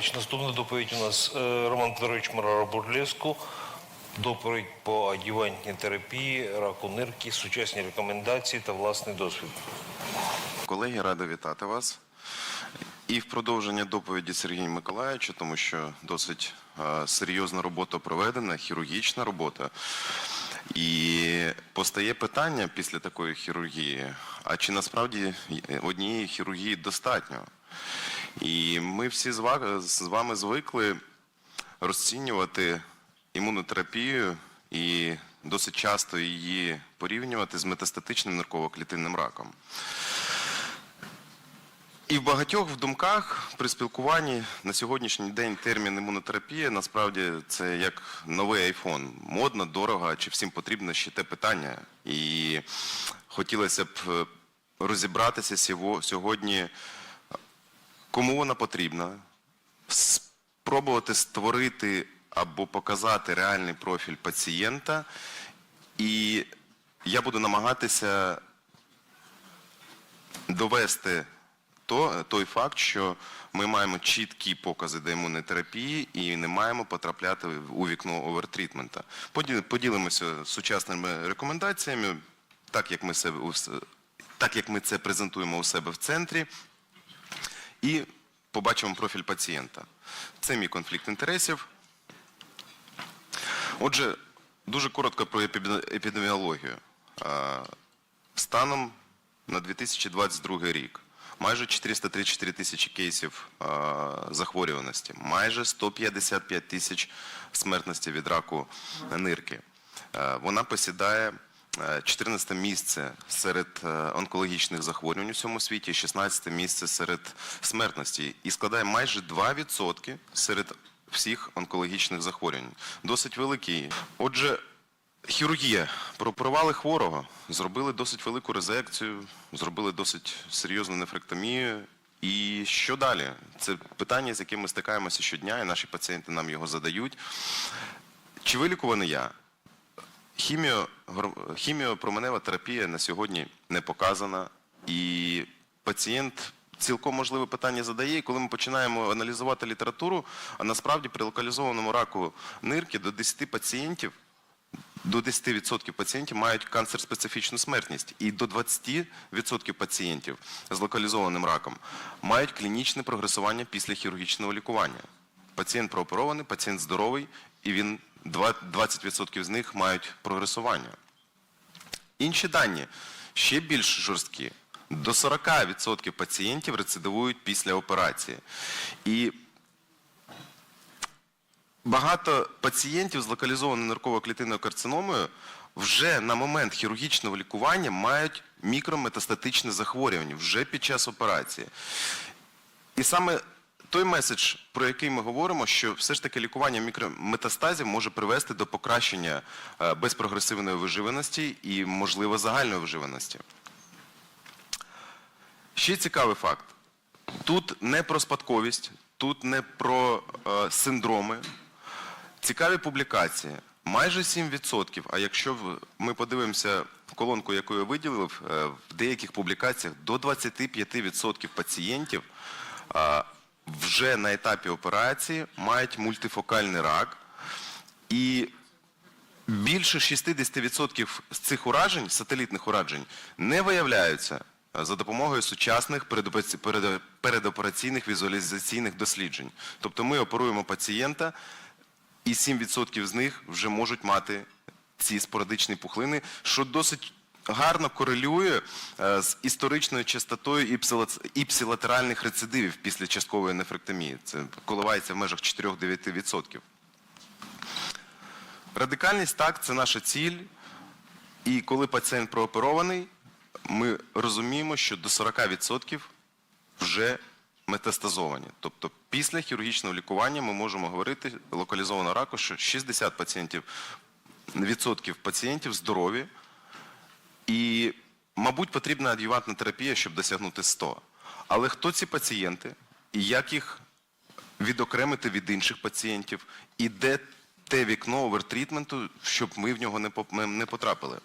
Наступна доповідь у нас е, Роман Петрович Марара Бурлеску. Доповідь по адювантній терапії, раку нирки, сучасні рекомендації та власний досвід. Колеги, радий вітати вас. І в продовження доповіді Сергія Миколаївича, тому що досить е, серйозна робота проведена, хірургічна робота. І постає питання після такої хірургії, а чи насправді однієї хірургії достатньо? І ми всі з вами звикли розцінювати імунотерапію і досить часто її порівнювати з метастатичним нирково-клітинним раком. І в багатьох в думках при спілкуванні на сьогоднішній день термін імунотерапія насправді це як новий айфон. Модно, дорого, чи всім потрібно ще те питання. І хотілося б е, розібратися сього- сьогодні, кому вона потрібна, спробувати створити або показати реальний профіль пацієнта. І я буду намагатися довести то, той факт, що ми маємо чіткі покази до імунної терапії і не маємо потрапляти у вікно овертрітмента. Поді- Поділимося сучасними рекомендаціями, так як ми себе так як ми це презентуємо у себе в центрі, і побачимо профіль пацієнта. Це мій конфлікт інтересів. Отже, дуже коротко про епіде- епідеміологію. Станом на 2022 рік майже 434 тисячі кейсів захворюваності, майже 155 тисяч смертності від раку нирки. Вона посідає 14 місце серед е, онкологічних захворювань у всьому світі, 16 місце серед смертності і складає майже 2% серед всіх онкологічних захворювань. Досить великий. Отже, Хірургія. Прооперували хворого, зробили досить велику резекцію, зробили досить серйозну нефректомію. І що далі? Це питання, з яким ми стикаємося щодня, і наші пацієнти нам його задають. Чи вилікуваний я? Хіміо, хіміопроменева терапія на сьогодні не показана, і пацієнт цілком можливе питання задає. І коли ми починаємо аналізувати літературу, а насправді при локалізованому раку нирки до 10 пацієнтів до 10% пацієнтів мають канцер-специфічну смертність, і до 20% пацієнтів з локалізованим раком мають клінічне прогресування після хірургічного лікування. Пацієнт прооперований, пацієнт здоровий, і він 20% з них мають прогресування. Інші дані ще більш жорсткі. До 40% пацієнтів рецидивують після операції. І багато пацієнтів з локалізованою нирково-клітинною карциномою вже на момент хірургічного лікування мають мікрометастатичне захворювання вже під час операції. І саме той меседж, про який ми говоримо, що все ж таки лікування мікрометастазів може привести до покращення е, безпрогресивної виживаності і, можливо, загальної виживаності. Ще цікавий факт. Тут не про спадковість, тут не про е, синдроми. Цікаві публікації. Майже 7%, а якщо ми подивимося колонку, яку я виділив, е, в деяких публікаціях до 25% пацієнтів а, вже на етапі операції мають мультифокальний рак. І більше 60% з цих уражень, сателітних уражень, не виявляються е, за допомогою сучасних передопераційних візуалізаційних досліджень. Тобто ми оперуємо пацієнта, і 7% з них вже можуть мати ці спорадичні пухлини, що досить гарно корелює е, з історичною частотою іпсилатеральних рецидивів після часткової нефректомії. Це коливається в межах 4-9%. Радикальність так, це наша ціль. І коли пацієнт прооперований, ми розуміємо, що до 40% вже метастазовані. Тобто після хірургічного лікування ми можемо говорити локалізованого раку, що 60 пацієнтів, відсотків пацієнтів здорові, і, мабуть, потрібна ад'ювантна терапія, щоб досягнути 100. Але хто ці пацієнти і як їх відокремити від інших пацієнтів, і де те вікно овертрітменту, щоб ми в нього не потрапили?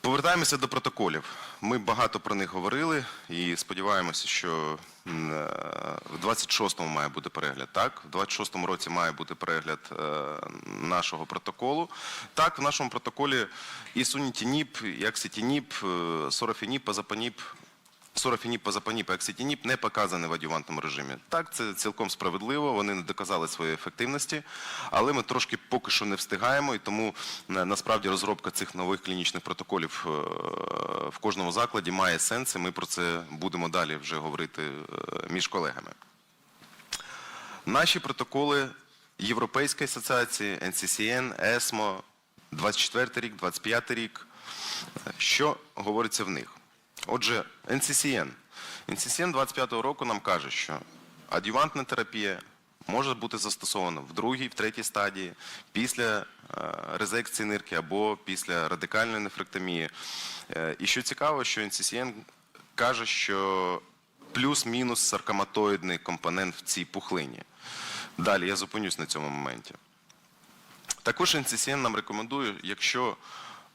Повертаємося до протоколів. Ми багато про них говорили і сподіваємося, що е, в 26-му має бути перегляд. Так, в 26-му році має бути перегляд е, нашого протоколу. Так, в нашому протоколі і сунітініп, і акситініп, е, сорофініп, пазапаніп, Сорофініп, пазапаніп і акситініп не показані в адювантному режимі. Так, це цілком справедливо, вони не доказали своєї ефективності, але ми трошки поки що не встигаємо, і тому е, насправді розробка цих нових клінічних протоколів е, в кожному закладі має сенс, і ми про це будемо далі вже говорити е, між колегами. Наші протоколи Європейської асоціації, NCCN, ESMO, 24 рік, 25 рік. Що говориться в них? Отже, NCCN. NCCN 25-го року нам каже, що адювантна терапія може бути застосована в другій, в третій стадії після е, резекції нирки або після радикальної нефректомії. Е, І що цікаво, що NCCN каже, що плюс-мінус саркоматоїдний компонент в цій пухлині. Далі я зупинюсь на цьому моменті. Також NCCN нам рекомендує, якщо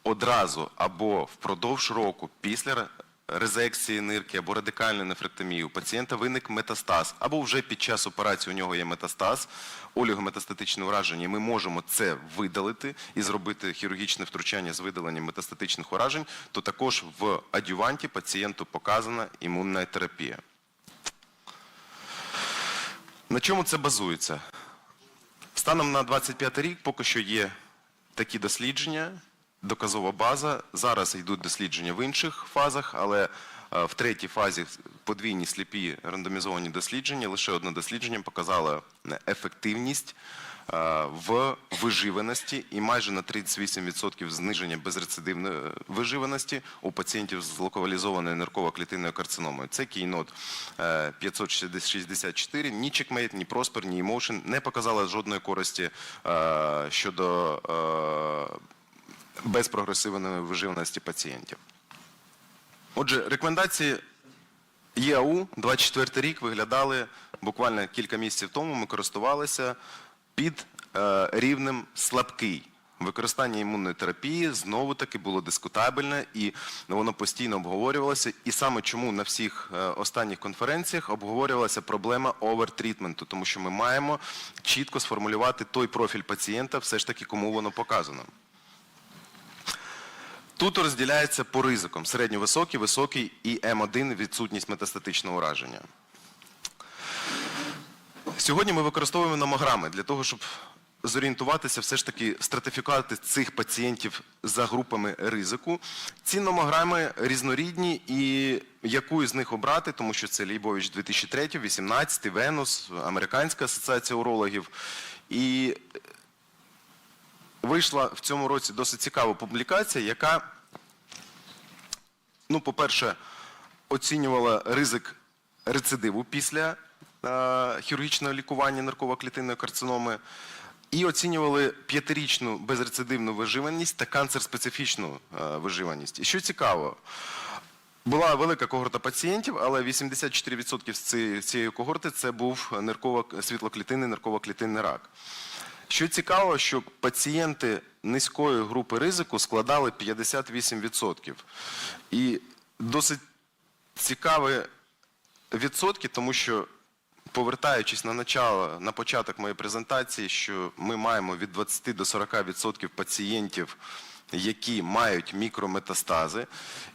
одразу або впродовж року після резекції нирки або радикальної нефректомії у пацієнта виник метастаз, або вже під час операції у нього є метастаз, олігометастатичне ураження, ми можемо це видалити і зробити хірургічне втручання з видаленням метастатичних уражень, то також в адюванті пацієнту показана імунна терапія. На чому це базується? Станом на 25 рік поки що є такі дослідження, доказова база. Зараз йдуть дослідження в інших фазах, але е, в третій фазі подвійні сліпі рандомізовані дослідження. Лише одне дослідження показало ефективність е, в виживаності і майже на 38% зниження безрецидивної е, виживаності у пацієнтів з локалізованою нирково-клітинною карциномою. Це кейнот 564. Ні чекмейт, ні проспер, ні емоушен не показали жодної користі щодо е, безпрогресивної виживаності пацієнтів. Отже, рекомендації ЄАУ 24 рік виглядали буквально кілька місяців тому. Ми користувалися під е, рівнем слабкий. Використання імунної терапії знову таки було дискутабельне і воно постійно обговорювалося. І саме чому на всіх е, останніх конференціях обговорювалася проблема овертрітменту, тому що ми маємо чітко сформулювати той профіль пацієнта, все ж таки кому воно показано. Тут розділяється по ризикам середньовисокий, високий і М1 відсутність метастатичного ураження. Сьогодні ми використовуємо номограми для того, щоб зорієнтуватися, все ж таки стратифікувати цих пацієнтів за групами ризику. Ці номограми різнорідні, і яку із них обрати, тому що це Лейбович 2003, 18, Венус, Американська асоціація урологів. І вийшла в цьому році досить цікава публікація, яка, ну, по-перше, оцінювала ризик рецидиву після е, хірургічного лікування нарково-клітинної карциноми. І оцінювали п'ятирічну безрецидивну виживаність та канцер-специфічну е, виживаність. І що цікаво, була велика когорта пацієнтів, але 84% з цієї- когорти це був світлоклітинний нирково-клітинний рак. Що цікаво, що пацієнти низької групи ризику складали 58%. І досить цікаві відсотки, тому що, повертаючись на начало, на початок моєї презентації, що ми маємо від 20 до 40% пацієнтів, які мають мікрометастази,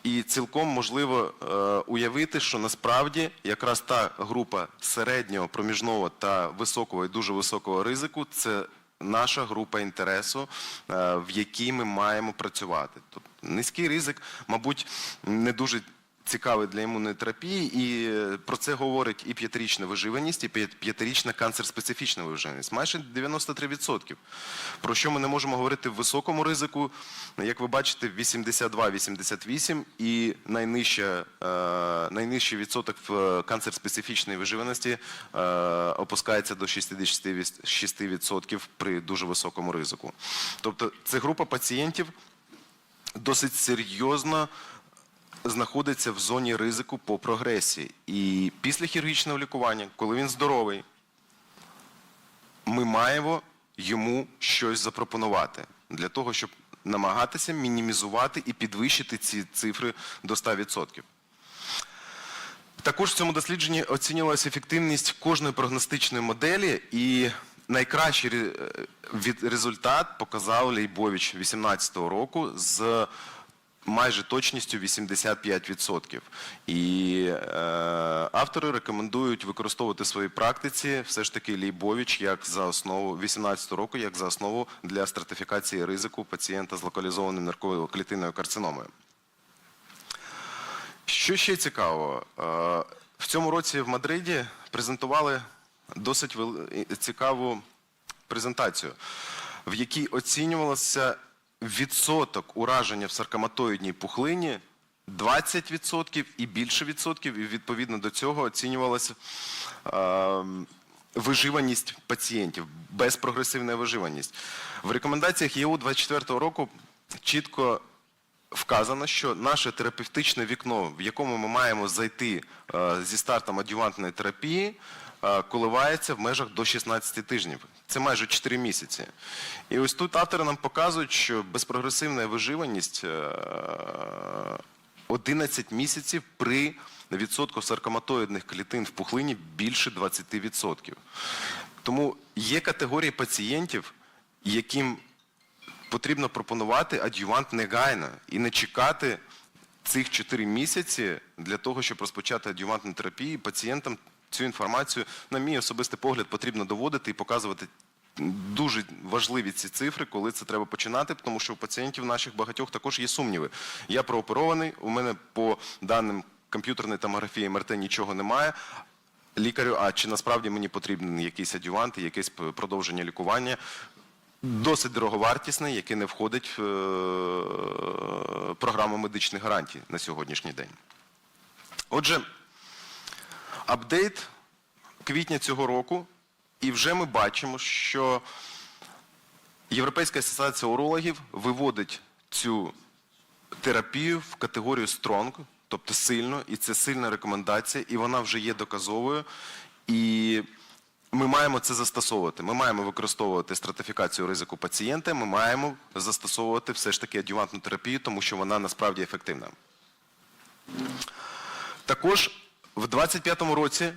і цілком можливо е, уявити, що насправді якраз та група середнього, проміжного та високого і дуже високого ризику це наша група інтересу, е, в якій ми маємо працювати. Тобто низький ризик, мабуть, не дуже цікавий для імунної терапії, і е, про це говорить і п'ятирічна виживаність, і п'ятирічна канцер-специфічна виживаність. Майже 93%. Про що ми не можемо говорити в високому ризику, як ви бачите, 82-88 і найнижча, е, найнижчий відсоток в е, канцер-специфічної виживаності опускається до 66% при дуже високому ризику. Тобто це група пацієнтів досить серйозно знаходиться в зоні ризику по прогресії. І після хірургічного лікування, коли він здоровий, ми маємо йому щось запропонувати для того, щоб намагатися мінімізувати і підвищити ці цифри до 100%. Також в цьому дослідженні оцінювалася ефективність кожної прогностичної моделі, і найкращий результат показав Лейбович 2018 року з майже точністю 85%. І е, автори рекомендують використовувати в своїй практиці все ж таки Лейбович як за основу 18 року, як за основу для стратифікації ризику пацієнта з локалізованою нарково-клітинною карциномою. Що ще цікаво, Е, в цьому році в Мадриді презентували досить цікаву презентацію, в якій оцінювалося відсоток ураження в саркоматоїдній пухлині 20% і більше відсотків, і відповідно до цього оцінювалася е, виживаність пацієнтів, безпрогресивна виживаність. В рекомендаціях ЄУ 24 року чітко вказано, що наше терапевтичне вікно, в якому ми маємо зайти е, зі стартом адювантної терапії, коливається в межах до 16 тижнів. Це майже 4 місяці. І ось тут автори нам показують, що безпрогресивна виживаність е, 11 місяців при відсотку саркоматоїдних клітин в пухлині більше 20%. Тому є категорії пацієнтів, яким потрібно пропонувати адювант негайно і не чекати цих 4 місяці для того, щоб розпочати адювантну терапію. Пацієнтам цю інформацію, на мій особистий погляд, потрібно доводити і показувати. Дуже важливі ці цифри, коли це треба починати, тому що у пацієнтів наших багатьох також є сумніви. Я прооперований, у мене по даним комп'ютерної томографії МРТ нічого немає. Лікарю, а чи насправді мені потрібен якийсь адювант, якесь продовження лікування? досить дороговартісне, яке не входить в е, програму медичних гарантій на сьогоднішній день. Отже, апдейт квітня цього року, і вже ми бачимо, що Європейська асоціація урологів виводить цю терапію в категорію strong, тобто сильно, і це сильна рекомендація, і вона вже є доказовою. І ми маємо це застосовувати. Ми маємо використовувати стратифікацію ризику пацієнта, ми маємо застосовувати все ж таки адювантну терапію, тому що вона насправді ефективна. Також в 25-му році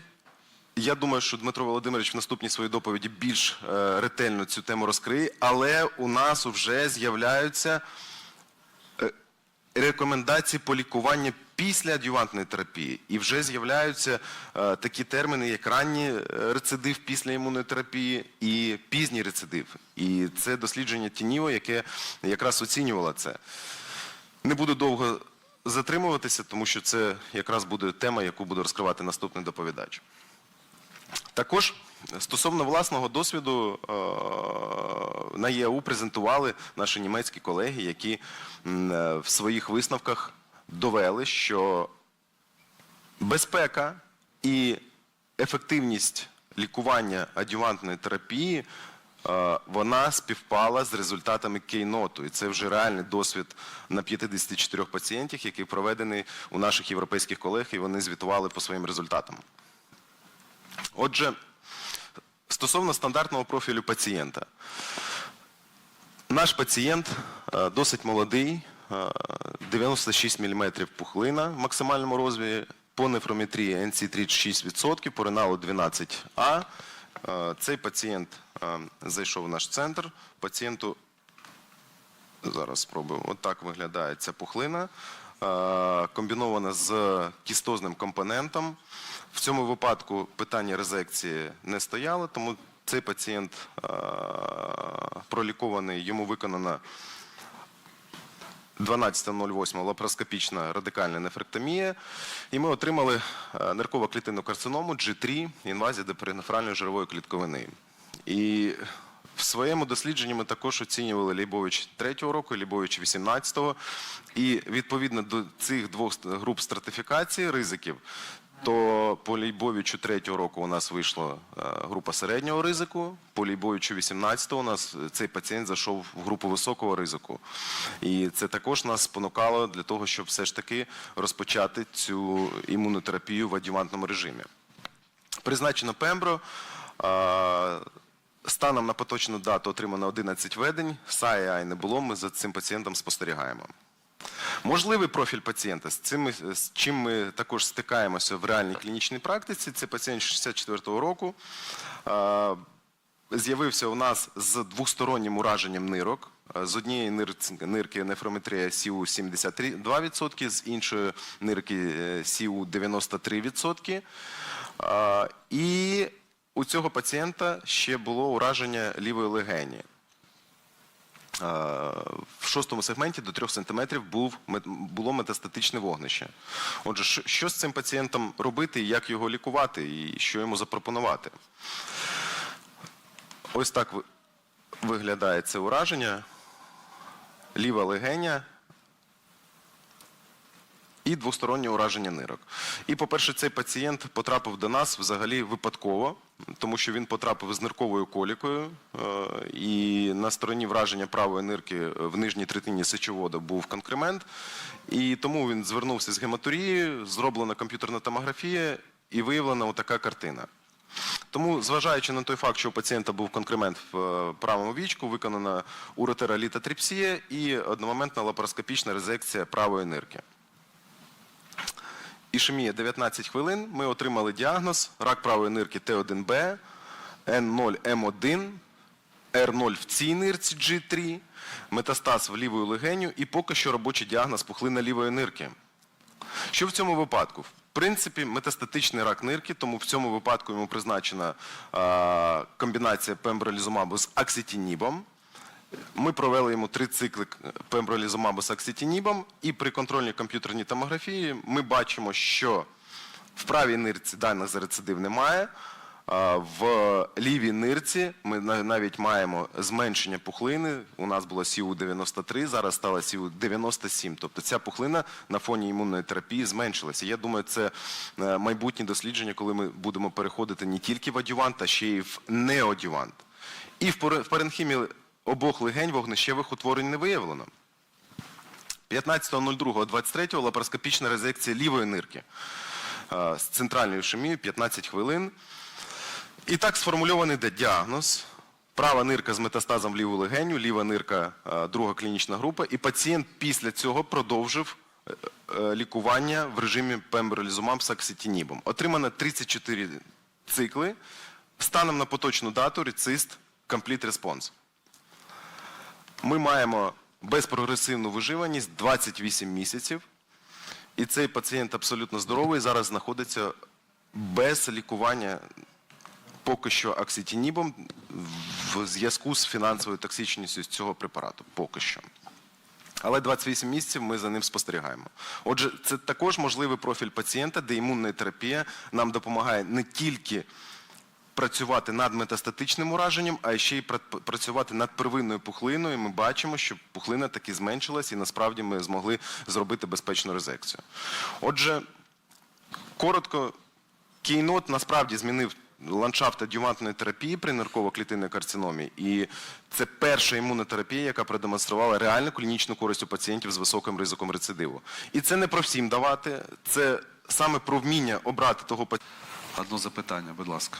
я думаю, що Дмитро Володимирович в наступній своїй доповіді більш е, ретельно цю тему розкриє, але у нас вже з'являються е, рекомендації по лікуванню після адювантної терапії. І вже з'являються е, такі терміни, як ранній рецидив після імунотерапії і пізній рецидив. І це дослідження Тініо, яке якраз оцінювало це. Не буду довго затримуватися, тому що це якраз буде тема, яку буде розкривати наступний доповідач. Також стосовно власного досвіду е, на ЄАУ презентували наші німецькі колеги, які е, в своїх висновках довели, що безпека і ефективність лікування адювантної терапії е, вона співпала з результатами кейноту. І це вже реальний досвід на 54 пацієнтів, який проведений у наших європейських колег, і вони звітували по своїм результатам. Отже, стосовно стандартного профілю пацієнта. Наш пацієнт е, досить молодий, е, 96 мм пухлина в максимальному розмірі, по нефрометрії NC 36%, по реналу 12А. Е, Цей пацієнт е, зайшов в наш центр. Пацієнту Зараз спробуємо. От виглядає ця пухлина, е, комбінована з кістозним компонентом. В цьому випадку питання резекції не стояло, тому цей пацієнт е, пролікований, йому виконана 12.08 лапароскопічна радикальна нефректомія, і ми отримали е, нирково клітинну карциному G3, інвазія до перинефральної жирової клітковини. І в своєму дослідженні ми також оцінювали Лейбович 3-го року, Лейбович 18-го. І відповідно до цих двох груп стратифікації ризиків, то по Лейбовичу 3-го року у нас вийшла е, група середнього ризику, по Лейбовичу 18-го у нас цей пацієнт зайшов в групу високого ризику. І це також нас спонукало для того, щоб все ж таки розпочати цю імунотерапію в адювантному режимі. Призначено Пембро. Станом на поточну дату отримано 11 ведень, САІ не було, ми за цим пацієнтом спостерігаємо. Можливий профіль пацієнта, з, цим, з чим ми також стикаємося в реальній клінічній практиці, це пацієнт 64-го року. З'явився у нас з двостороннім ураженням нирок. З однієї нирки нефрометрія СІУ 72%, з іншої нирки е, СІУ 93%. Е, І у цього пацієнта ще було ураження лівої легені. Е, В шостому сегменті до 3 см був, було метастатичне вогнище. Отже, що- з цим пацієнтом робити, як його лікувати, і що йому запропонувати? Ось так виглядає це ураження. Ліва легеня і двостороннє ураження нирок. І, по-перше, цей пацієнт потрапив до нас взагалі випадково, тому що він потрапив з нирковою колікою, е, і на стороні враження правої нирки в нижній третині сечовода був конкремент. І тому він звернувся з гематурією, зроблена комп'ютерна томографія, і виявлена отака картина. Тому, зважаючи на той факт, що у пацієнта був конкремент в е, правому вічку, виконана уретеролітотріпсія і одномоментна лапароскопічна резекція правої нирки. Ішемія 19 хвилин. Ми отримали діагноз рак правої нирки Т1Б, Н0М1, Р0 в цій нирці G3, метастаз в лівою легеню і поки що робочий діагноз пухлина лівої нирки. Що в цьому випадку? В принципі, метастатичний рак нирки, тому в цьому випадку йому призначена а, комбінація пембролізумабу з акситінібом. Ми провели йому три цикли пембролізумабу з акситінібом, і при контрольній комп'ютерній томографії ми бачимо, що в правій нирці даних за рецидив немає. В лівій нирці ми навіть маємо зменшення пухлини. У нас було СІУ 93, зараз стало СІУ 97. Тобто ця пухлина на фоні імунної терапії зменшилася. Я думаю, це е, майбутнє дослідження, коли ми будемо переходити не тільки в адювант, а ще й в неодювант. І в паренхімі обох легень вогнищевих утворень не виявлено. 15.02.23 лапароскопічна резекція лівої нирки е, з центральною ішемією 15 хвилин. І так сформульований де діагноз. Права нирка з метастазом в ліву легеню, ліва нирка е, друга клінічна група. І пацієнт після цього продовжив е, лікування в режимі пембролізумаб з акситінібом. Отримано 34 цикли. Станом на поточну дату рецист Complete Response. Ми маємо безпрогресивну виживаність 28 місяців. І цей пацієнт абсолютно здоровий, зараз знаходиться без лікування поки що акситінібом в зв'язку з фінансовою токсичністю цього препарату. Поки що. Але 28 місяців ми за ним спостерігаємо. Отже, це також можливий профіль пацієнта, де імунна терапія нам допомагає не тільки працювати над метастатичним ураженням, а ще й працювати над первинною пухлиною. Ми бачимо, що пухлина таки зменшилась, і насправді ми змогли зробити безпечну резекцію. Отже, коротко, кейнот насправді змінив ландшафт адювантної терапії при нирково-клітинній карциномі. І це перша імунотерапія, яка продемонструвала реальну клінічну користь у пацієнтів з високим ризиком рецидиву. І це не про всім давати, це саме про вміння обрати того пацієнта. Одне запитання, будь ласка.